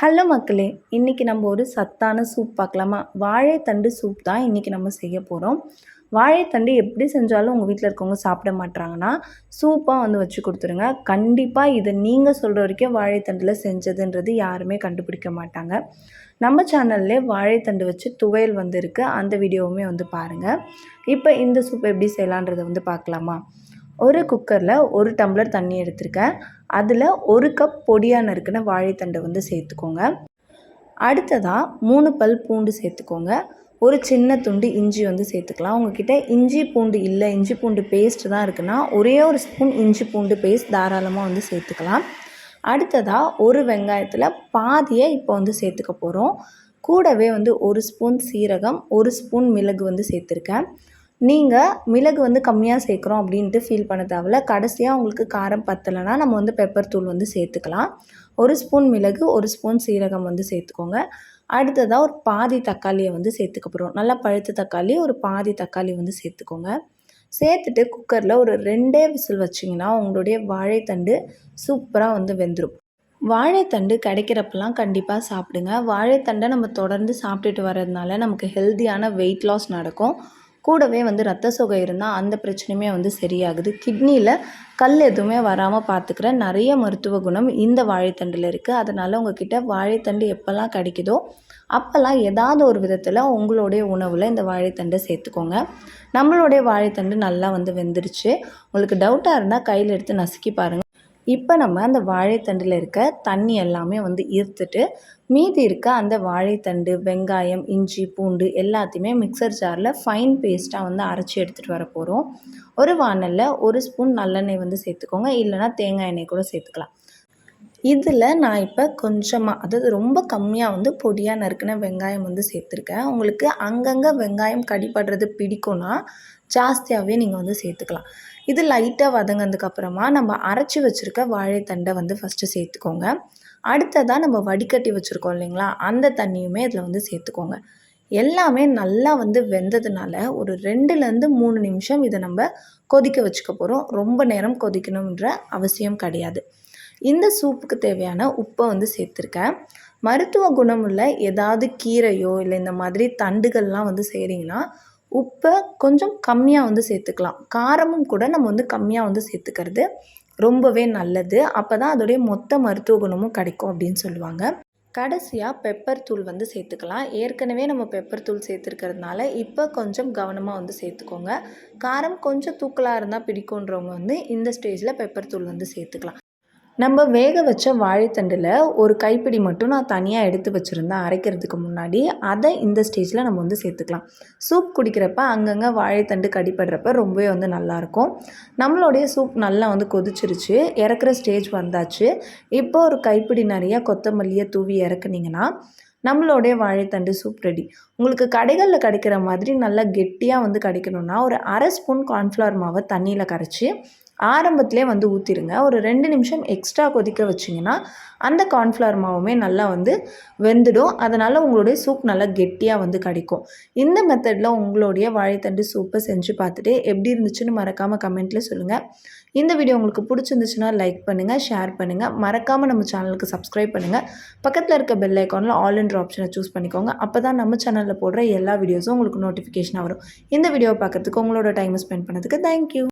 Hello மக்களே இன்றைக்கி நம்ம ஒரு சத்தான சூப் பார்க்கலாமா? வாழைத்தண்டு சூப் தான் இன்றைக்கி நம்ம செய்ய போகிறோம் வாழைத்தண்டு எப்படி செஞ்சாலும் உங்கள் வீட்டில் இருக்கவங்க சாப்பிட மாட்டாங்கன்னா சூப்பாக வந்து வச்சு கொடுத்துருங்க. கண்டிப்பாக இதை நீங்கள் சொல்கிற வரைக்கும் வாழைத்தண்டில் செஞ்சதுன்றது யாருமே கண்டுபிடிக்க மாட்டாங்க. நம்ம சேனல்லே வாழைத்தண்டு வச்சு துவையல் வந்திருக்கு அந்த வீடியோவுமே வந்து பாருங்கள் இப்போ இந்த சூப் எப்படி செய்யலான்றதை வந்து பார்க்கலாமா? ஒரு குக்கரில் ஒரு டம்ளர் தண்ணி எடுத்திருக்கேன். அதில் ஒரு கப் பொடியாக நறுக்கின வாழைத்தண்டை வந்து சேர்த்துக்கோங்க. அடுத்ததாக மூணு பல் பூண்டு சேர்த்துக்கோங்க. ஒரு சின்ன துண்டு இஞ்சி வந்து சேர்த்துக்கலாம். உங்ககிட்ட இஞ்சி பூண்டு இல்லை இஞ்சி பூண்டு பேஸ்ட் தான் இருக்குன்னா ஒரே ஒரு ஸ்பூன் இஞ்சி பூண்டு பேஸ்ட் தாராளமாக வந்து சேர்த்துக்கலாம். அடுத்ததாக ஒரு வெங்காயத்தில் பாதியை இப்போ வந்து சேர்த்துக்க போகிறோம் கூடவே வந்து ஒரு ஸ்பூன் சீரகம் ஒரு ஸ்பூன் மிளகு வந்து சேர்த்துருக்கேன். நீங்கள் மிளகு வந்து கம்மியாக சேர்க்குறோம் அப்படின்ட்டு ஃபீல் பண்ண தேவையில்ல. கடைசியாக உங்களுக்கு காரம் பத்தலைன்னா நம்ம வந்து பெப்பர் தூள் வந்து சேர்த்துக்கலாம். ஒரு ஸ்பூன் மிளகு ஒரு ஸ்பூன் சீரகம் வந்து சேர்த்துக்கோங்க. அடுத்ததாக ஒரு பாதி தக்காளியை வந்து சேர்த்துக்க போகிறோம் நல்லா பழுத்த தக்காளி ஒரு பாதி தக்காளி வந்து சேர்த்துக்கோங்க. சேர்த்துட்டு குக்கரில் ஒரு ரெண்டே விசில் வச்சிங்கன்னா உங்களுடைய வாழைத்தண்டு சூப்பராக வந்து வெந்துடும் வாழைத்தண்டு கிடைக்கிறப்பெல்லாம் கண்டிப்பாக சாப்பிடுங்க. வாழைத்தண்டை நம்ம தொடர்ந்து சாப்பிட்டுட்டு வர்றதுனால நமக்கு ஹெல்த்தியான வெயிட் லாஸ் நடக்கும். கூடவே வந்து ரத்த சோகை இருந்தால் அந்த பிரச்சனையுமே வந்து சரியாகுது. கிட்னியில் கல் எதுவுமே வராமல் பார்த்துக்கிற நிறைய மருத்துவ குணம் இந்த வாழைத்தண்டில் இருக்குது அதனால் உங்ககிட்ட வாழைத்தண்டு எப்போல்லாம் கிடைக்குதோ அப்போல்லாம் ஏதாவது ஒரு விதத்தில் உங்களுடைய உணவில் இந்த வாழைத்தண்டை சேர்த்துக்கோங்க. நம்மளுடைய வாழைத்தண்டு நல்லா வந்து வெந்துருச்சு. உங்களுக்கு டவுட்டாக இருந்தால் கையில் எடுத்து நசுக்கி பாருங்கள் இப்போ நம்ம அந்த வாழைத்தண்டில் இருக்க தண்ணி எல்லாமே வந்து ஈர்த்துட்டு மீதி இருக்க அந்த வாழைத்தண்டு வெங்காயம் இஞ்சி பூண்டு எல்லாத்தையுமே மிக்சர் ஜாரில் ஃபைன் பேஸ்ட்டாக வந்து அரைச்சி எடுத்துகிட்டு வர போகிறோம் ஒரு வானலில் ஒரு ஸ்பூன் நல்லெண்ணெய் வந்து சேர்த்துக்கோங்க. இல்லைனா தேங்காய் எண்ணெய் கூட சேர்த்துக்கலாம். இதில் நான் இப்போ கொஞ்சமாக அதாவது ரொம்ப கம்மியாக வந்து பொடியாக நறுக்கின வெங்காயம் வந்து சேர்த்துருக்கேன். உங்களுக்கு அங்கங்கே வெங்காயம் கடிப்படுறது பிடிக்கும்னா ஜாஸ்தியாகவே நீங்கள் வந்து சேர்த்துக்கலாம். இது லைட்டாக வதங்கினதுக்கப்புறமா நம்ம அரைச்சி வச்சுருக்க வாழைத்தண்டை வந்து ஃபஸ்ட்டு சேர்த்துக்கோங்க. அடுத்ததாக நம்ம வடிகட்டி வச்சுருக்கோம் இல்லைங்களா அந்த தண்ணியுமே இதில் வந்து சேர்த்துக்கோங்க. எல்லாமே நல்லா வந்து வெந்ததுனால ஒரு ரெண்டுலேருந்து மூணு நிமிஷம் இதை நம்ம கொதிக்க வச்சுக்க போகிறோம் ரொம்ப நேரம் கொதிக்கணுன்ற அவசியம் கிடையாது. இந்த சூப்புக்கு தேவையான உப்பை வந்து சேர்த்துருக்கேன். மருத்துவ குணமுள்ள ஏதாவது கீரையோ இல்லை இந்த மாதிரி தண்டுகள்லாம் வந்து செய்கிறீங்கன்னா உப்பை கொஞ்சம் கம்மியாக வந்து சேர்த்துக்கலாம். காரமும் கூட நம்ம வந்து கம்மியாக வந்து சேர்த்துக்கிறது ரொம்பவே நல்லது. அப்போ தான் அதோடைய மொத்த மருத்துவ குணமும் கிடைக்கும் அப்படின்னு சொல்லுவாங்க. கடைசியாக பெப்பர் தூள் வந்து சேர்த்துக்கலாம். ஏற்கனவே நம்ம பெப்பர் தூள் சேர்த்துருக்கிறதுனால இப்போ கொஞ்சம் கவனமாக வந்து சேர்த்துக்கோங்க. காரம் கொஞ்சம் தூக்கலாக இருந்தால் பிடிக்குன்றவங்க வந்து இந்த ஸ்டேஜில் பெப்பர் தூள் வந்து சேர்த்துக்கலாம். நம்ம வேக வச்ச வாழைத்தண்டில் ஒரு கைப்பிடி மட்டும் நான் தனியாக எடுத்து வச்சுருந்தேன் அரைக்கிறதுக்கு முன்னாடி. அதை இந்த ஸ்டேஜில் நம்ம வந்து சேர்த்துக்கலாம். சூப் குடிக்கிறப்ப அங்கங்கே வாழைத்தண்டு கடிப்படுறப்ப ரொம்பவே வந்து நல்லாயிருக்கும். நம்மளுடைய சூப் நல்லா வந்து கொதிச்சிருச்சு இறக்குற ஸ்டேஜ் வந்தாச்சு. இப்போ ஒரு கைப்பிடி நிறையா கொத்தமல்லியை தூவி இறக்குனீங்கன்னா நம்மளுடைய வாழைத்தண்டு சூப் ரெடி உங்களுக்கு கடைகளில் கிடைக்கிற மாதிரி நல்லா கெட்டியாக வந்து கிடைக்கணுன்னா ஒரு அரை ஸ்பூன் கார்ன்ஃப்ளவர் மாவை தண்ணியில் கரைச்சி ஆரம்பத்திலே வந்து ஊற்றிடுங்க ஒரு ரெண்டு நிமிஷம் எக்ஸ்ட்ரா கொதிக்க வச்சிங்கன்னா அந்த கார்ன்ஃப்ளவர் மாவுமே நல்லா வந்து வெந்துடும். அதனால் உங்களுடைய சூப் நல்லா கெட்டியாக வந்து கிடைக்கும். இந்த மெத்தடில் உங்களுடைய வாழைத்தண்டு சூப்பை செஞ்சு பார்த்துட்டு எப்படி இருந்துச்சுன்னு மறக்காமல் கமெண்ட்டில் சொல்லுங்கள் இந்த வீடியோ உங்களுக்கு பிடிச்சிருந்துச்சுன்னா லைக் பண்ணுங்கள் ஷேர் பண்ணுங்கள் மறக்காமல் நம்ம சேனலுக்கு சப்ஸ்கிரைப் பண்ணுங்கள் பக்கத்தில் இருக்க பெல் ஐக்கானில் ஆல் இன்ட்ரு ஆப்ஷனை சூஸ் பண்ணிக்கோங்க. அப்போ தான் நம்ம சேனலில் போடுற எல்லா வீடியோஸும் உங்களுக்கு நோட்டிஃபிகேஷனாக வரும். இந்த வீடியோவை பார்க்குறதுக்கு உங்களோட டைமை ஸ்பெண்ட் பண்ணதுக்கு தேங்க்யூ